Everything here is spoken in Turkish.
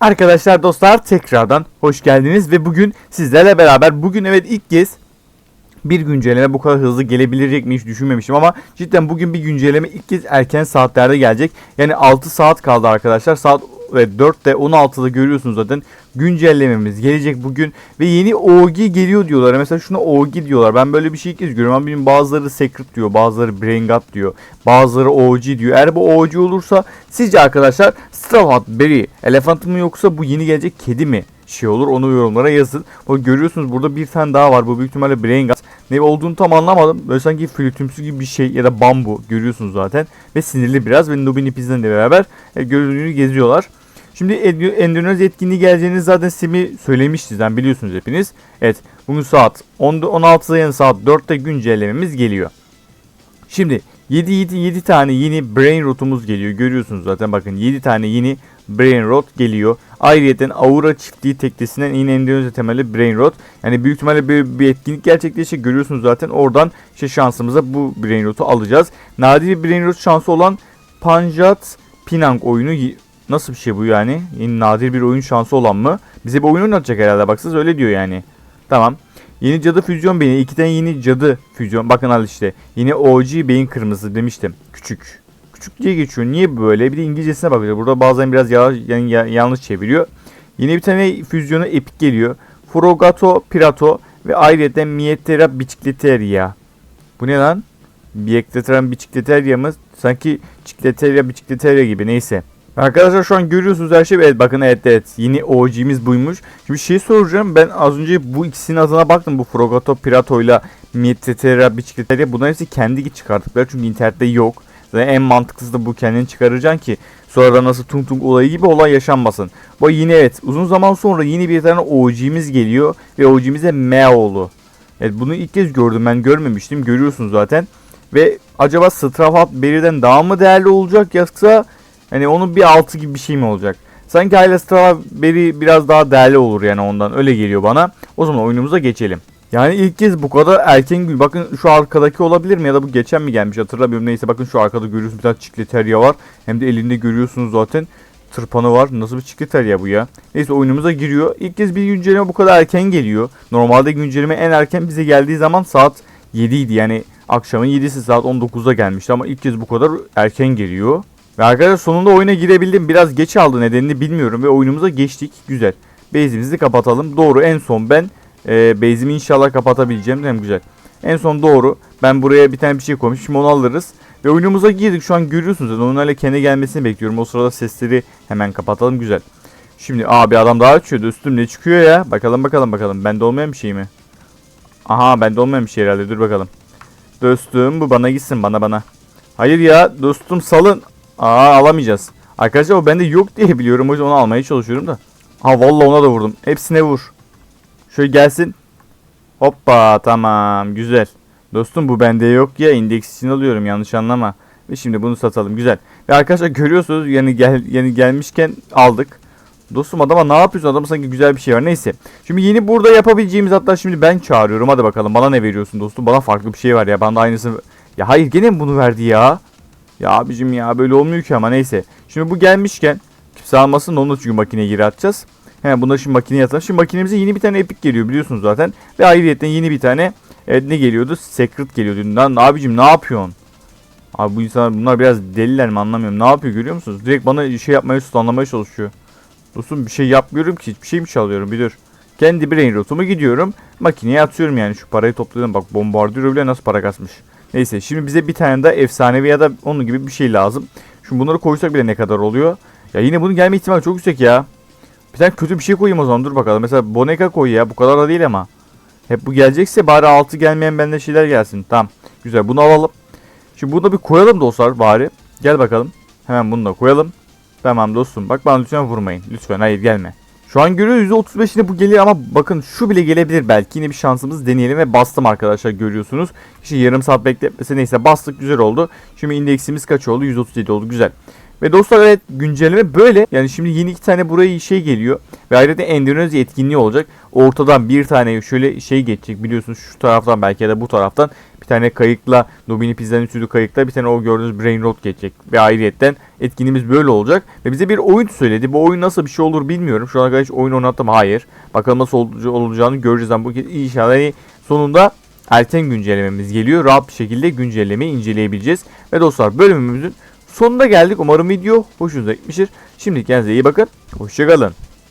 Arkadaşlar dostlar tekrardan hoş geldiniz ve bugün sizlerle beraber bugün evet ilk kez bir güncelleme bu kadar hızlı gelebilecek mi hiç düşünmemiştim ama cidden bugün bir güncelleme ilk kez erken saatlerde gelecek. Yani 6 saat kaldı arkadaşlar. Saat ve 4'te 16'da görüyorsunuz zaten güncellememiz gelecek bugün ve yeni OG geliyor diyorlar. Mesela şuna OG diyorlar. Ben böyle bir şey ilk kez görüyorum ama benim bazıları Secret diyor, bazıları Brain God diyor, bazıları OG diyor. Eğer bu OG olursa sizce arkadaşlar Straw Berry Elephant mı yoksa bu yeni gelecek kedi mi? şey olur onu yorumlara yazın. Bak görüyorsunuz burada bir tane daha var. Bu büyük ihtimalle Brain God. Ne olduğunu tam anlamadım. Böyle sanki flütümsü gibi bir şey ya da bambu görüyorsunuz zaten. Ve sinirli biraz ve Nubin İpiz'den de beraber e, gördüğünü geziyorlar. Şimdi Endonezya etkinliği geleceğini zaten Simi söylemişti zaten biliyorsunuz hepiniz. Evet bugün saat 10'da 16'da yani saat 4'te güncellememiz geliyor. Şimdi 7, 7, 7 tane yeni Brain Rot'umuz geliyor. Görüyorsunuz zaten bakın 7 tane yeni Brain Rot geliyor. Ayrıca Aura çiftliği teknesinden yine Endonezya temelli Brain Rot. Yani büyük ihtimalle bir, bir etkinlik gerçekleşecek. Görüyorsunuz zaten oradan işte şansımıza bu Brain Rot'u alacağız. Nadir bir Brain Rot şansı olan Panjat Pinang oyunu nasıl bir şey bu yani? Yeni nadir bir oyun şansı olan mı? Bize bir oyun oynatacak herhalde baksanız öyle diyor yani. Tamam. Yeni cadı füzyon beyni. iki tane yeni cadı füzyon. Bakın al işte. Yine OG beyin kırmızı demiştim. Küçük. Küçük diye geçiyor. Niye böyle? Bir de İngilizcesine bakıyor. Burada bazen biraz ya, yani ya- yanlış çeviriyor. Yine bir tane füzyonu epik geliyor. Frogato Pirato ve ayrıca Mietera Bisikleteria. Bu ne lan? Biekleteren Bisikleteria mı? Sanki Cikleteria Bisikleteria gibi neyse. Arkadaşlar şu an görüyorsunuz her şey. Evet bakın evet evet. Yeni OG'miz buymuş. Şimdi şey soracağım. Ben az önce bu ikisinin adına baktım. Bu Frogato Pirato ile Mietera Bisikleteria. Bunların hepsi kendi çıkarttıkları. Çünkü internette yok. Zaten en mantıklısı da bu kendini çıkaracaksın ki sonra nasıl tung tung olayı gibi olay yaşanmasın. Bu yine evet uzun zaman sonra yeni bir tane OG'miz geliyor ve OG'miz de Meoğlu. Evet bunu ilk kez gördüm ben görmemiştim görüyorsunuz zaten. Ve acaba Strafat Berry'den daha mı değerli olacak yoksa hani onun bir altı gibi bir şey mi olacak? Sanki hala Strafat Berry biraz daha değerli olur yani ondan öyle geliyor bana. O zaman oyunumuza geçelim. Yani ilk kez bu kadar erken gün. Bakın şu arkadaki olabilir mi ya da bu geçen mi gelmiş hatırlamıyorum. Neyse bakın şu arkada görüyorsunuz bir tane çikleterya var. Hem de elinde görüyorsunuz zaten tırpanı var. Nasıl bir çikleterya bu ya? Neyse oyunumuza giriyor. İlk kez bir güncelleme bu kadar erken geliyor. Normalde güncelleme en erken bize geldiği zaman saat 7 idi. Yani akşamın 7'si saat 19'da gelmişti ama ilk kez bu kadar erken geliyor. Ve arkadaşlar sonunda oyuna girebildim. Biraz geç aldı nedenini bilmiyorum ve oyunumuza geçtik. Güzel. Base'imizi kapatalım. Doğru en son ben e, base'imi inşallah kapatabileceğim. Hem güzel. En son doğru. Ben buraya bir tane bir şey koymuşum. Şimdi onu alırız. Ve oyunumuza girdik. Şu an görüyorsunuz. zaten. Onun kendi gelmesini bekliyorum. O sırada sesleri hemen kapatalım. Güzel. Şimdi abi adam daha açıyordu. Üstüm ne çıkıyor ya? Bakalım bakalım bakalım. Bende olmayan bir şey mi? Aha bende olmayan bir şey herhalde. Dur bakalım. Dostum bu bana gitsin bana bana. Hayır ya dostum salın. Aa alamayacağız. Arkadaşlar o bende yok diye biliyorum. O yüzden onu almaya çalışıyorum da. Ha vallahi ona da vurdum. Hepsine vur. Şöyle gelsin. Hoppa tamam güzel. Dostum bu bende yok ya indeks için alıyorum yanlış anlama. Ve şimdi bunu satalım güzel. Ve arkadaşlar görüyorsunuz yani gel yani gelmişken aldık. Dostum adama ne yapıyorsun? Adama sanki güzel bir şey var. Neyse. Şimdi yeni burada yapabileceğimiz hatta şimdi ben çağırıyorum. Hadi bakalım bana ne veriyorsun dostum? Bana farklı bir şey var ya. Bana da aynısını... Ya hayır gene bunu verdi ya? Ya abicim ya böyle olmuyor ki ama neyse. Şimdi bu gelmişken kimse almasın onu çünkü makineye geri atacağız. He bunları şimdi makineye atalım. Şimdi makinemize yeni bir tane epic geliyor biliyorsunuz zaten. Ve ayrıyetten yeni bir tane evet, ne geliyordu? Secret geliyordu. Lan abicim ne yapıyorsun? Abi bu insanlar bunlar biraz deliler mi anlamıyorum. Ne yapıyor görüyor musunuz? Direkt bana şey yapmaya anlamaya çalışıyor. Dostum bir şey yapmıyorum ki. Hiçbir şey mi çalıyorum bir dur. Kendi brain rotumu gidiyorum. Makineye atıyorum yani şu parayı topladım. Bak bombardiro bile nasıl para kasmış. Neyse şimdi bize bir tane daha efsanevi ya da onun gibi bir şey lazım. Şimdi bunları koysak bile ne kadar oluyor? Ya yine bunun gelme ihtimali çok yüksek ya. Bir tane kötü bir şey koyayım o zaman dur bakalım. Mesela Boneka koy ya bu kadar da değil ama. Hep bu gelecekse bari altı gelmeyen bende şeyler gelsin. Tamam güzel bunu alalım. Şimdi bunu da bir koyalım dostlar bari. Gel bakalım. Hemen bunu da koyalım. Tamam dostum bak bana lütfen vurmayın. Lütfen hayır gelme. Şu an görüyoruz %35 yine bu geliyor ama bakın şu bile gelebilir belki. Yine bir şansımız deneyelim ve bastım arkadaşlar görüyorsunuz. İşte yarım saat bekletmesi neyse bastık güzel oldu. Şimdi indeksimiz kaç oldu? 137 oldu güzel. Ve dostlar evet güncelleme böyle. Yani şimdi yeni iki tane buraya şey geliyor. Ve ayrıca Endonezya etkinliği olacak. Ortadan bir tane şöyle şey geçecek biliyorsunuz şu taraftan belki ya da bu taraftan Bir tane kayıkla Nobini Pizza'nın üstü kayıkla bir tane o gördüğünüz Brain Rot geçecek. Ve ayrıyetten etkinliğimiz böyle olacak. Ve bize bir oyun söyledi. Bu oyun nasıl bir şey olur bilmiyorum. Şu ana kadar hiç oyun oynattım. Hayır. Bakalım nasıl ol- olacağını göreceğiz. Ama bu inşallah hani sonunda erken güncellememiz geliyor. Rahat bir şekilde güncellemeyi inceleyebileceğiz. Ve dostlar bölümümüzün sonuna geldik. Umarım video hoşunuza gitmiştir. Şimdi kendinize iyi bakın. Hoşçakalın.